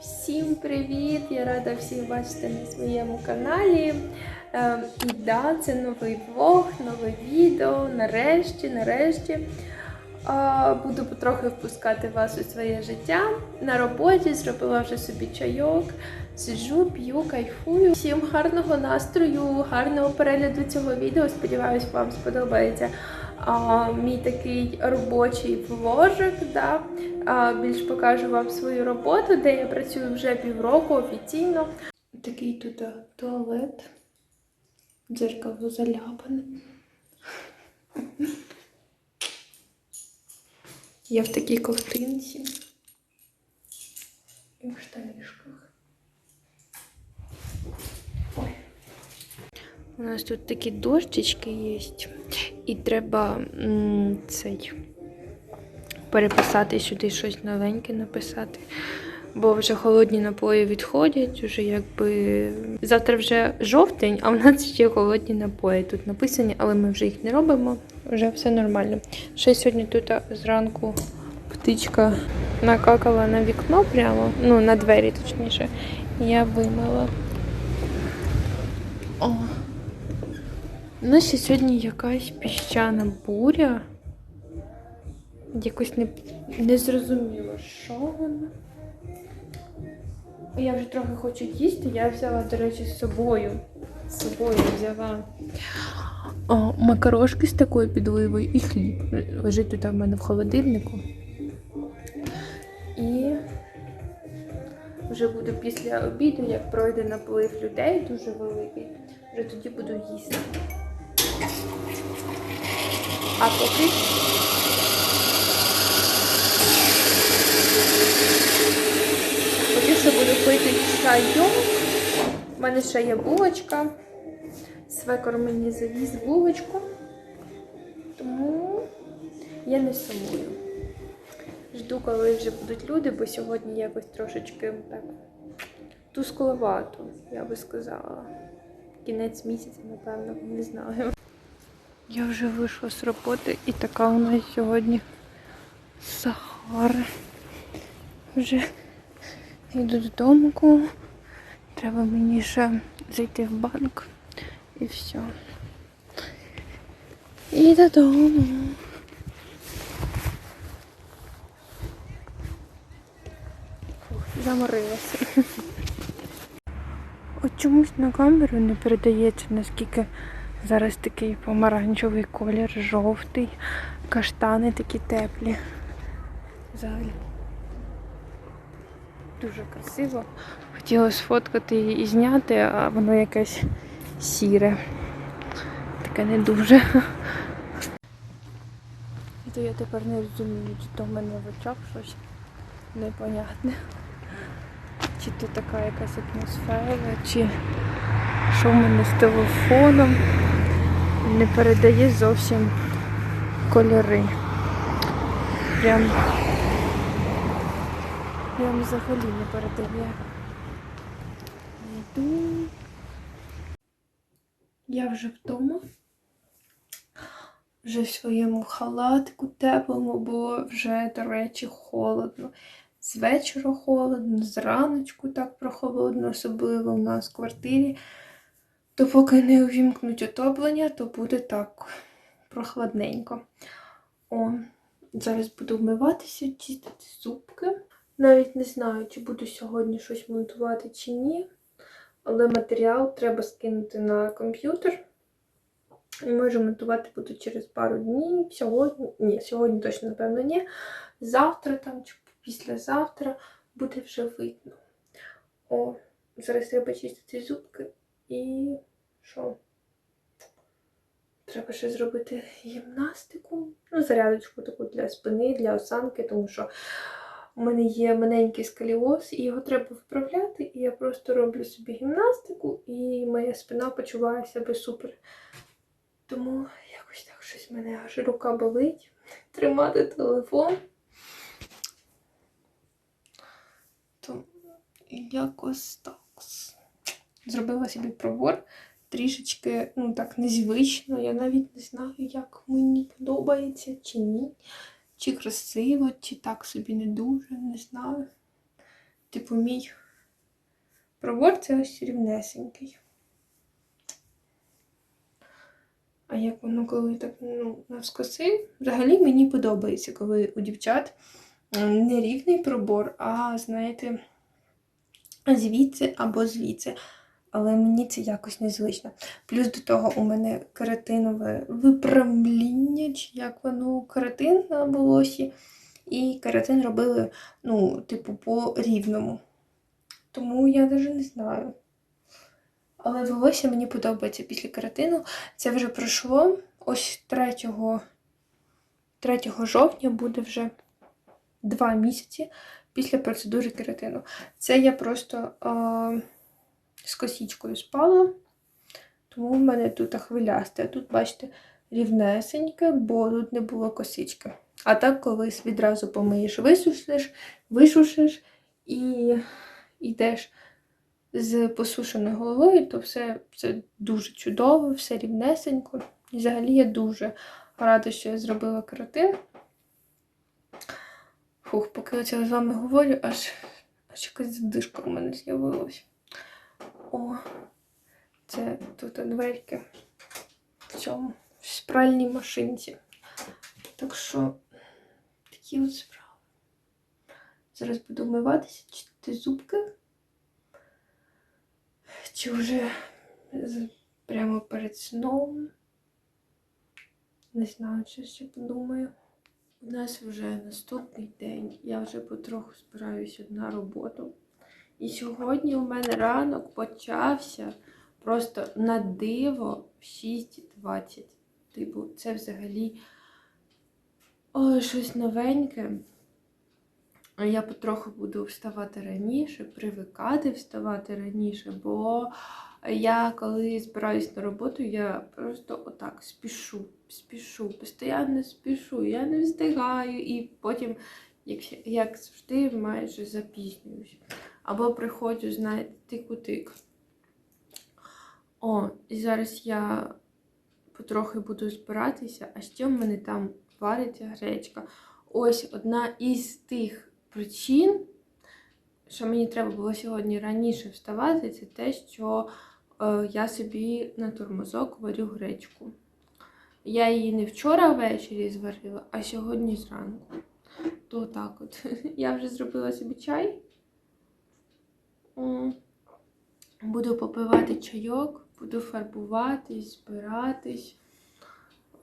Всім привіт! Я рада всіх бачити на своєму каналі. Ем, і да, це новий влог, нове відео. Нарешті, нарешті. Буду потрохи впускати вас у своє життя. На роботі зробила вже собі чайок. Сиджу, п'ю, кайфую. Всім гарного настрою, гарного перегляду цього відео. Сподіваюсь, вам сподобається а, мій такий робочий вложик. Да? А, більш покажу вам свою роботу, де я працюю вже півроку офіційно. Такий тут туалет. Дзеркало заляпане. Я в такій ковтинці і в штанишках. Ой. У нас тут такі дощечки є, і треба м, цей переписати сюди щось новеньке написати. Бо вже холодні напої відходять, вже якби завтра вже жовтень, а в нас ще холодні напої тут написані, але ми вже їх не робимо. Вже все нормально. Ще сьогодні тут зранку птичка накакала на вікно прямо, ну на двері точніше. Я вимила. О. У нас ще сьогодні якась піщана буря. Якось не, не зрозуміло, що вона. Я вже трохи хочу їсти. Я взяла, до речі, з собою. З собою взяла о, макарошки з такою підливою і хліб. Лежить тут в мене в холодильнику. І вже буду після обіду, як пройде наплив людей дуже великий, вже тоді буду їсти. А поки поки що буду пити чайок. У мене ще є булочка. Свекор мені завіз булочку. Тому я не сумую. Жду, коли вже будуть люди, бо сьогодні якось трошечки так тускловато, я би сказала. Кінець місяця, напевно, не знаю. Я вже вийшла з роботи і така у нас сьогодні Сахара. Вже йду додому. Треба мені ще зайти в банк і все. І додому. Заморилася. От чомусь на камеру не передається, наскільки зараз такий помаранчевий колір, жовтий, каштани такі теплі. Взагалі. Дуже красиво. Хотіла сфоткати і зняти, а воно якесь сіре. Таке не дуже. І то я тепер не розумію, чи то в мене в очах щось непонятне. Чи то така якась атмосфера, чи що в мене з телефоном не передає зовсім кольори. Прям, прям взагалі не передає. Йду. Я вже вдома. Вже в своєму халатику теплому, бо вже, до речі, холодно. З вечора холодно, зраночку так прохолодно, особливо у нас в квартирі. То поки не увімкнуть отоплення, то буде так прохладненько. О, зараз буду вмиватися, чистити зубки. Навіть не знаю, чи буду сьогодні щось монтувати чи ні. Але матеріал треба скинути на комп'ютер. І може монтувати буду через пару днів. Сьогодні, ні, сьогодні точно, напевно, ні. Завтра там чи післязавтра буде вже видно. О, зараз треба чистити зубки і що? Треба ще зробити гімнастику. Ну, зарядочку таку для спини, для осанки, тому що у мене є маленький скаліоз, і його треба вправляти. І я просто роблю собі гімнастику, і моя спина почуває себе супер. Тому якось так щось в мене аж рука болить. Тримати телефон. То якось так. Зробила собі пробор. Трішечки, ну так, незвично. Я навіть не знаю, як мені подобається чи ні. Чи красиво, чи так собі не дуже, не знаю. типу, мій пробор це ось рівнесенький. А як воно коли так ну, навскоси, взагалі мені подобається, коли у дівчат не рівний пробор, а знаєте, звідси або звідси. Але мені це якось незвично. Плюс до того у мене кератинове виправління, чи як воно кератин на волосі. І кератин робили, ну, типу, по рівному. Тому я навіть не знаю. Але волосся мені подобається після кератину. Це вже пройшло. Ось 3, 3 жовтня буде вже 2 місяці після процедури кератину. Це я просто е, з косічкою спала, тому в мене тут хвилясте. Тут, бачите, рівнесеньке, бо тут не було косички. А так, коли відразу помиєш, висушиш, висушиш і йдеш з посушеною головою, то все, все дуже чудово, все рівнесенько. І взагалі я дуже рада, що я зробила каратин. Фух, поки я це з вами говорю, аж, аж якась задишка в мене з'явилась. О, це тут дверки в цьому в спральній машинці. Так що такі от справи. Зараз буду вмиватися, чистити зубки. Чи вже прямо перед сном. Не знаю, що ще подумаю. У нас вже наступний день. Я вже потроху збираюся на роботу. І сьогодні у мене ранок почався просто на диво в 6.20. Типу, це взагалі ой, щось новеньке. Я потроху буду вставати раніше, привикати вставати раніше, бо я коли збираюсь на роботу, я просто отак спішу, спішу, постійно спішу, я не встигаю і потім, як, завжди, майже запізнююсь. Або приходжу, знаєте, тику-тик. О, і зараз я потрохи буду збиратися, а ще в мене там вариться гречка. Ось одна із тих причин, що мені треба було сьогодні раніше вставати, це те, що е, я собі на тормозок варю гречку. Я її не вчора ввечері зварила, а сьогодні зранку. То так от. Я вже зробила собі чай. М. Буду попивати чайок, буду фарбуватись, збиратись.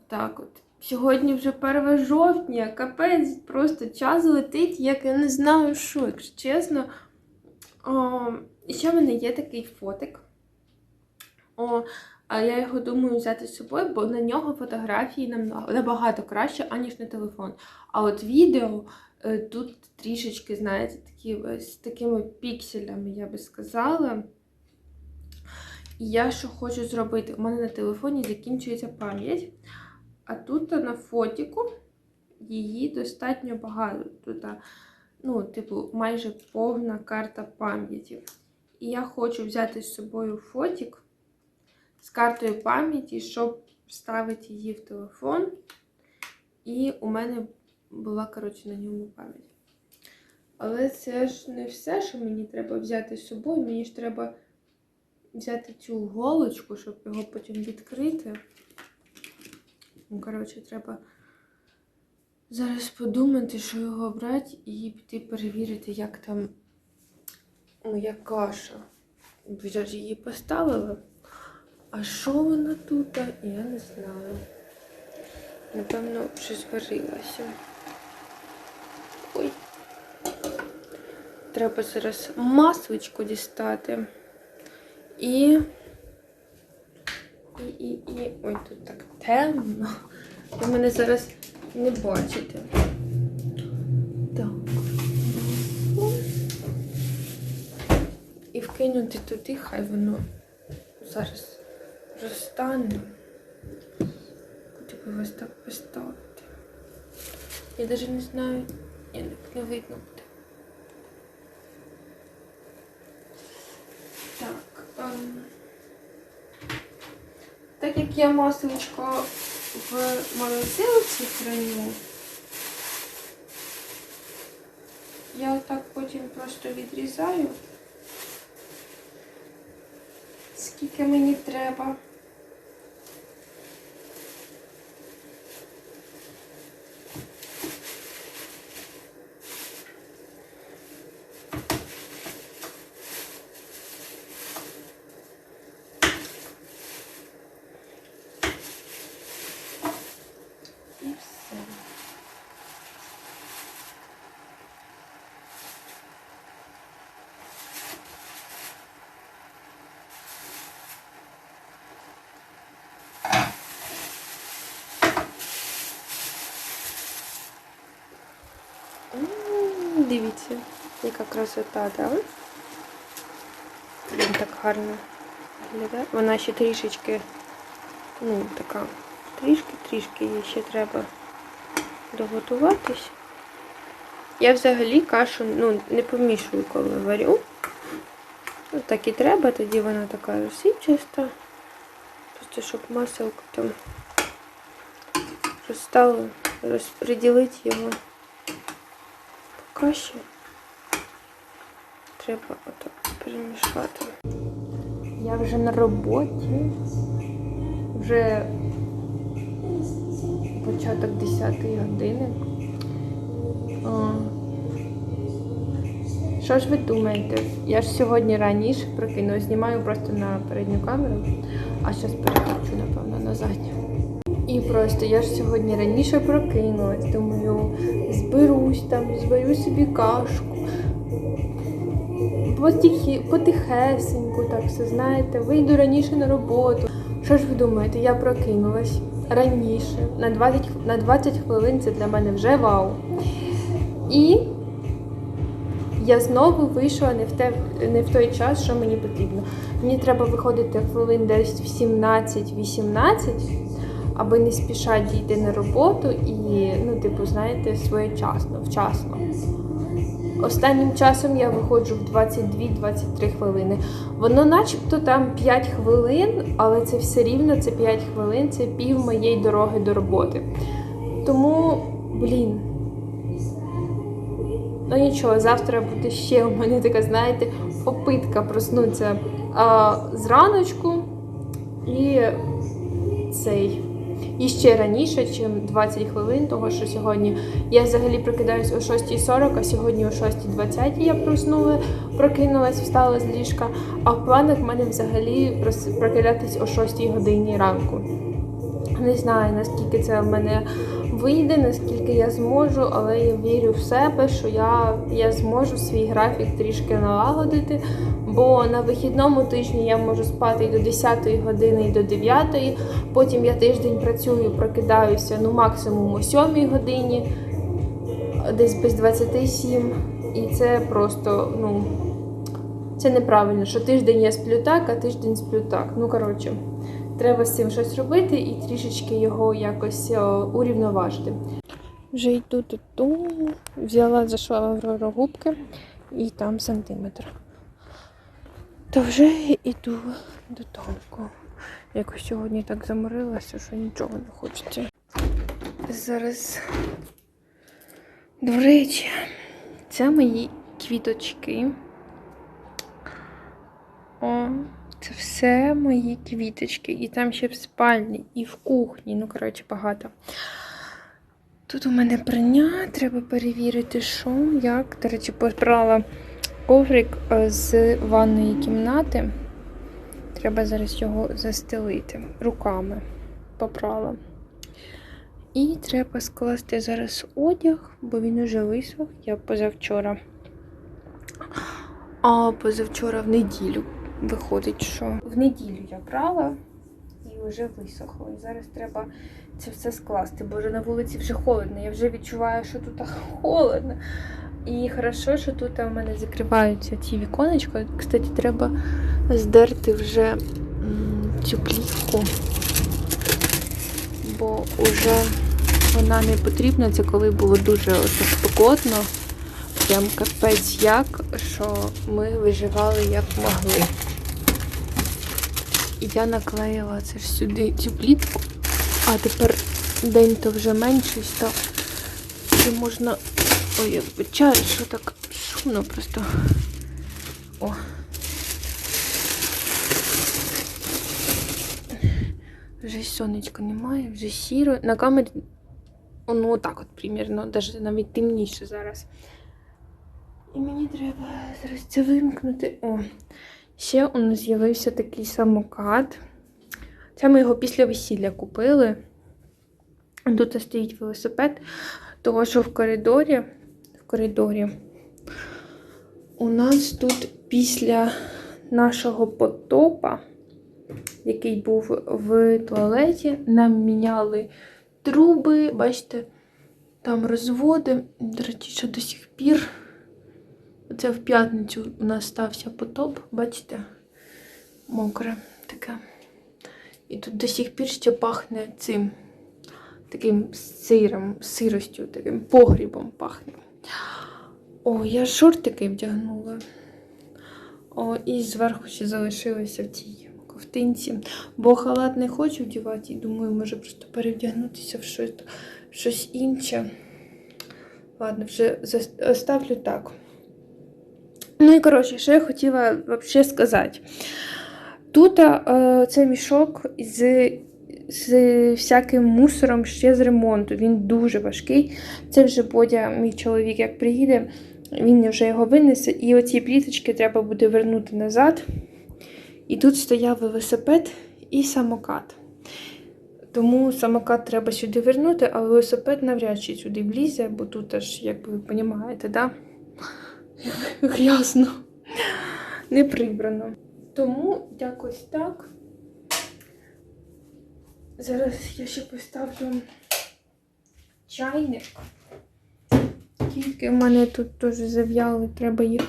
Так от. Сьогодні вже 1 жовтня, капець, просто час летить, як я не знаю що, якщо чесно. О, і ще в мене є такий фотик. О, а я його думаю взяти з собою, бо на нього фотографії намного- набагато краще, аніж на телефон. А от відео е, тут трішечки, знаєте, такі, е, з такими пікселями, я би сказала. І я що хочу зробити? У мене на телефоні закінчується пам'ять. А тут на фотіку її достатньо багато. Тут, ну, типу, майже повна карта пам'яті. І я хочу взяти з собою фотік з картою пам'яті, щоб вставити її в телефон. І у мене була, коротше, на ньому пам'ять. Але це ж не все, що мені треба взяти з собою. Мені ж треба взяти цю голочку, щоб його потім відкрити. Ну, коротше, треба зараз подумати, що його брати, і піти перевірити, як там моя каша. Бо Я ж її поставила. А що вона тут? Я не знаю. Напевно, щось варилося. Ой. Треба зараз масличко дістати. І. І, і, і. Ой, тут так темно. Ви мене зараз не бачите. Так. І вкинути туди, хай воно зараз розтане. Хотів би вас так поставити. Я навіть не знаю, так не видно буде. Так. Ем... Так як я масличко в морозилці храню, я отак потім просто відрізаю. Скільки мені треба. І все. М, Дивіться, яка красота, так? Він так гарно виглядає. Вона ще трішечки, ну, така, трішки-трішки їй ще треба доготуватись. Я взагалі кашу ну, не помішую, коли варю. Ну, так і треба, тоді вона така розсипчаста. Просто щоб маселко там розстало, розподілити його каші. Треба отак перемішати. Я вже на роботі. Вже початок 10-ї години. О. Що ж ви думаєте? Я ж сьогодні раніше прокинулась, знімаю просто на передню камеру, а зараз переключу, напевно, на задню. І просто я ж сьогодні раніше прокинулась, думаю, зберусь там, зварю собі кашку. Потихі, потихесеньку, так все знаєте, вийду раніше на роботу. Що ж ви думаєте, я прокинулась раніше, на 20, на 20 хвилин це для мене вже вау. І я знову вийшла не в, те, не в той час, що мені потрібно. Мені треба виходити хвилин десь в 17-18, аби не спішати дійти на роботу і, ну, типу, знаєте, своєчасно, вчасно. Останнім часом я виходжу в 22-23 хвилини. Воно начебто там 5 хвилин, але це все рівно це 5 хвилин, це пів моєї дороги до роботи. Тому, блін. Ну нічого, завтра буде ще у мене така, знаєте, попитка проснутися а, зраночку і цей. І ще раніше, ніж 20 хвилин, того що сьогодні я взагалі прокидаюсь о 6.40, а сьогодні о 6.20 я проснула, прокинулась, встала з ліжка. А в планах в мене взагалі прокидатись о 6 годині ранку. Не знаю, наскільки це в мене вийде, наскільки я зможу, але я вірю в себе, що я, я зможу свій графік трішки налагодити. Бо на вихідному тижні я можу спати і до 10 години, і до 9. Потім я тиждень працюю, прокидаюся ну максимум о 7 годині, десь без 27. І це просто, ну, це неправильно, що тиждень я сплю так, а тиждень сплю так. Ну, коротше, треба з цим щось робити і трішечки його якось урівноважити. Вже йду додому, взяла за Аврору губки і там сантиметр. То вже йду додому. Якось сьогодні так заморилася, що нічого не хочеться. Зараз, до речі, це мої квіточки. О, це все мої квіточки. І там ще в спальні, і в кухні. Ну, коротше, багато. Тут у мене прання, треба перевірити, що, як. До речі, побрала коврик е, з ванної кімнати. Треба зараз його застелити руками. Попрала. І треба скласти зараз одяг, бо він уже висох. Я позавчора. А позавчора в неділю виходить, що в неділю я прала і вже висохло. І зараз треба це все скласти. Боже, на вулиці вже холодно. Я вже відчуваю, що тут холодно. І хорошо, що тут у мене закриваються ці віконечка. Кстати, треба здерти вже цю плівку, бо вже вона не потрібна. Це коли було дуже от спекотно. Прям капець як, що ми виживали як могли. Я наклеїла це ж сюди цю плітку, а тепер день то вже менший став. І можна Ой, я вибачаю, що так шумно просто. О. Вже сонечка немає, вже сіро. На камері, о, ну отак от примірно, навіть навіть темніше зараз. І мені треба зараз це вимкнути. О, ще у нас з'явився такий самокат. Це ми його після весілля купили. Тут стоїть велосипед, того що в коридорі, коридорі у нас тут після нашого потопа, який був в туалеті, нам міняли труби, бачите, там розводи. До речі, що до сих пір. Це в п'ятницю у нас стався потоп, бачите, мокре таке. І тут до сих пір ще пахне цим таким сиром, сиростю, таким погрібом пахне. О, я шортики вдягнула. О, і зверху ще залишилося в цій ковтинці. Бо халат не хочу вдівати, і думаю, може просто перевдягнутися в щось, в щось інше. Ладно, вже оставлю так. Ну і коротше, що я хотіла взагалі сказати. Тут е, це мішок з, з всяким мусором ще з ремонту. Він дуже важкий. Це вже Бодя, мій чоловік, як приїде, він вже його винесе. І оці пліточки треба буде вернути назад. І тут стояв велосипед і самокат. Тому самокат треба сюди вернути, а велосипед навряд чи сюди влізе, бо тут аж, як ви розумієте, да? грязно, не прибрано. Тому якось так. Зараз я ще поставлю чайник. Квітки в мене тут теж зав'яли, треба їх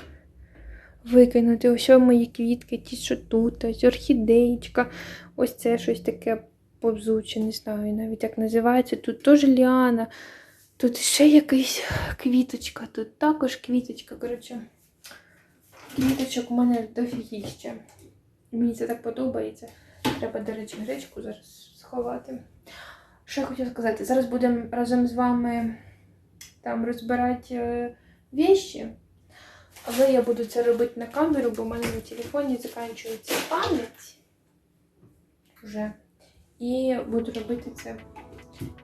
викинути. Ось мої квітки, ті, що тут, ось орхідеєчка, ось це щось таке повзуче, не знаю навіть як називається. Тут теж ліана, тут ще якась квіточка, тут також квіточка. Коротше, квіточок у мене дофігіще. Мені це так подобається. Треба, до речі, гречку зараз сховати. Що я хотіла сказати? Зараз будемо разом з вами там розбирати е, вещі. Але я буду це робити на камеру, бо в мене на телефоні закінчується пам'ять вже. І буду робити це,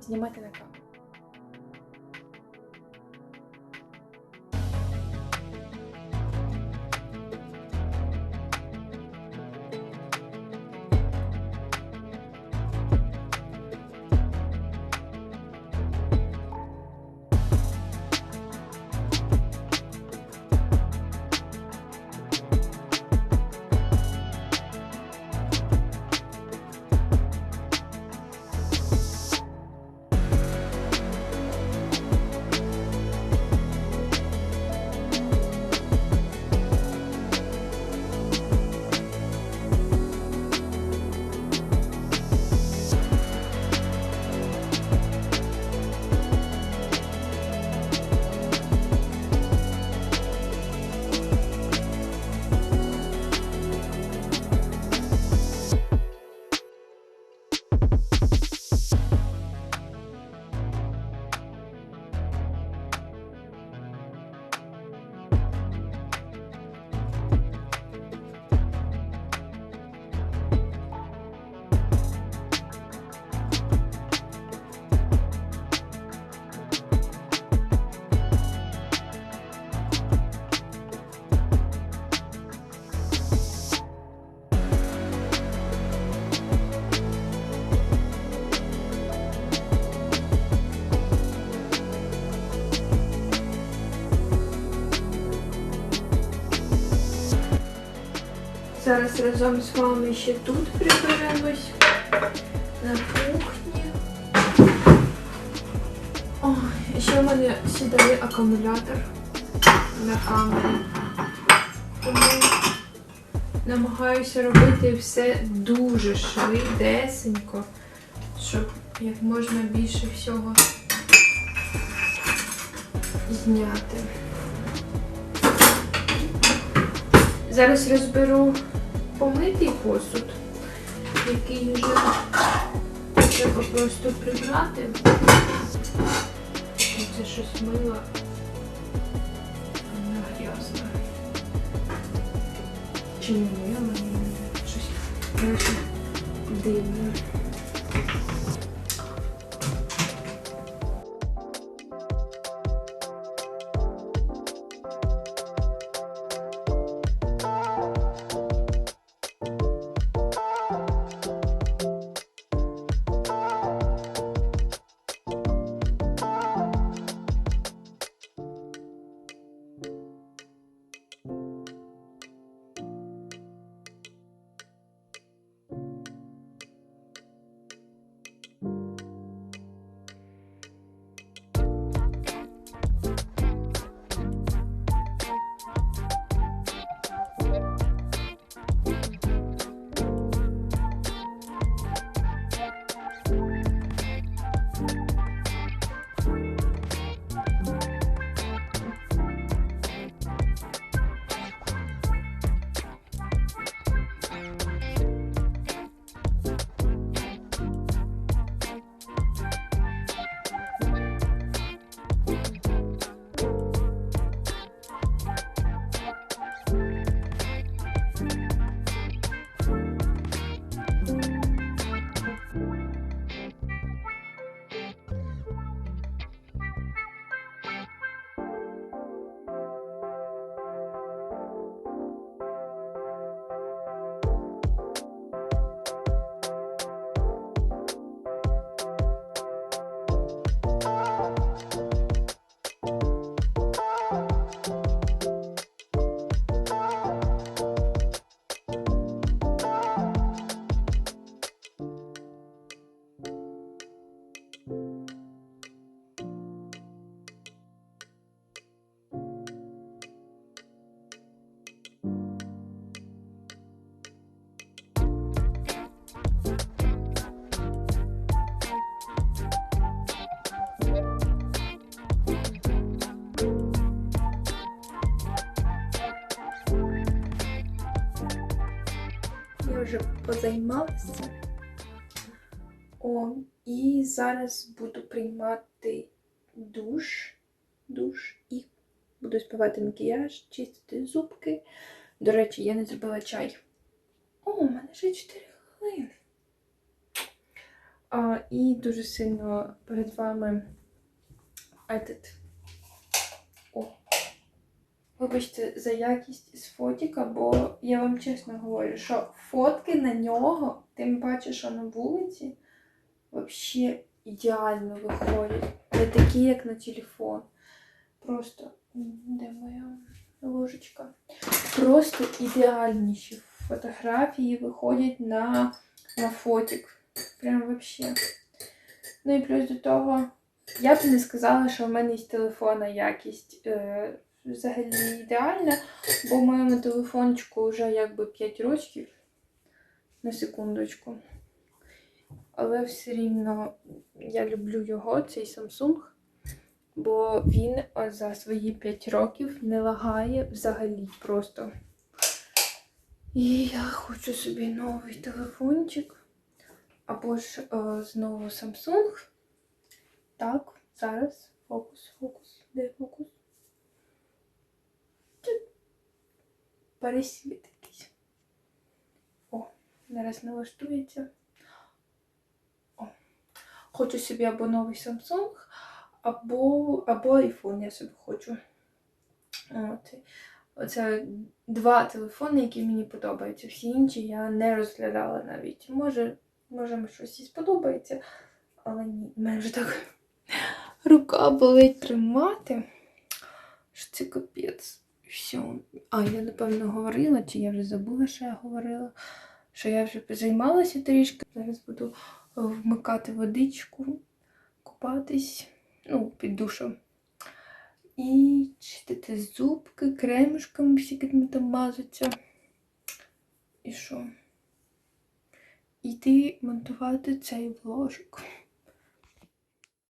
знімати на камеру. Зараз разом з вами ще тут приберемось на кухні. Ой, ще в мене сідає акумулятор на камеру. Тому намагаюся робити все дуже швидесенько, щоб як можна більше всього зняти. Зараз розберу помитий посуд, який вже треба просто прибрати. Це щось мило грязна. Чи не мило, щось дивне. Вже позаймалася. О, і зараз буду приймати душ. Душ і буду співати макіяж, чистити зубки. До речі, я не зробила чай. О, у мене ще 4 хвилини. А, і дуже сильно перед вами этот. Вибачте за якість з фотіка, бо я вам чесно говорю, що фотки на нього, тим паче, що на вулиці, взагалі ідеально виходять. Не такі, як на телефон. Просто, де моя ложечка? Просто ідеальніші фотографії виходять на, на фотік. Прям взагалі. Ну і плюс до того, я б не сказала, що в мене з телефона якість. Е, взагалі ідеальна, бо моєму телефончику вже якби 5 років на секундочку. Але все рівно я люблю його, цей Samsung, бо він за свої 5 років не лагає взагалі просто. І я хочу собі новий телефончик. Або ж е, знову Samsung. Так, зараз фокус, фокус, де фокус? Пересвіт якийсь. О, зараз налаштується. О. Хочу собі або новий Samsung, або або iPhone я собі хочу. От. Оце два телефони, які мені подобаються. Всі інші я не розглядала навіть. Може, може щось і сподобається, але ні, мене вже так рука болить тримати. Що це капець. Все. А, я напевно говорила, чи я вже забула, що я говорила, що я вже займалася трішки. Зараз буду е, вмикати водичку, купатись, ну, під душем. І чистити зубки, кремушками всякими там мазаться. І що? Іти монтувати цей вложик.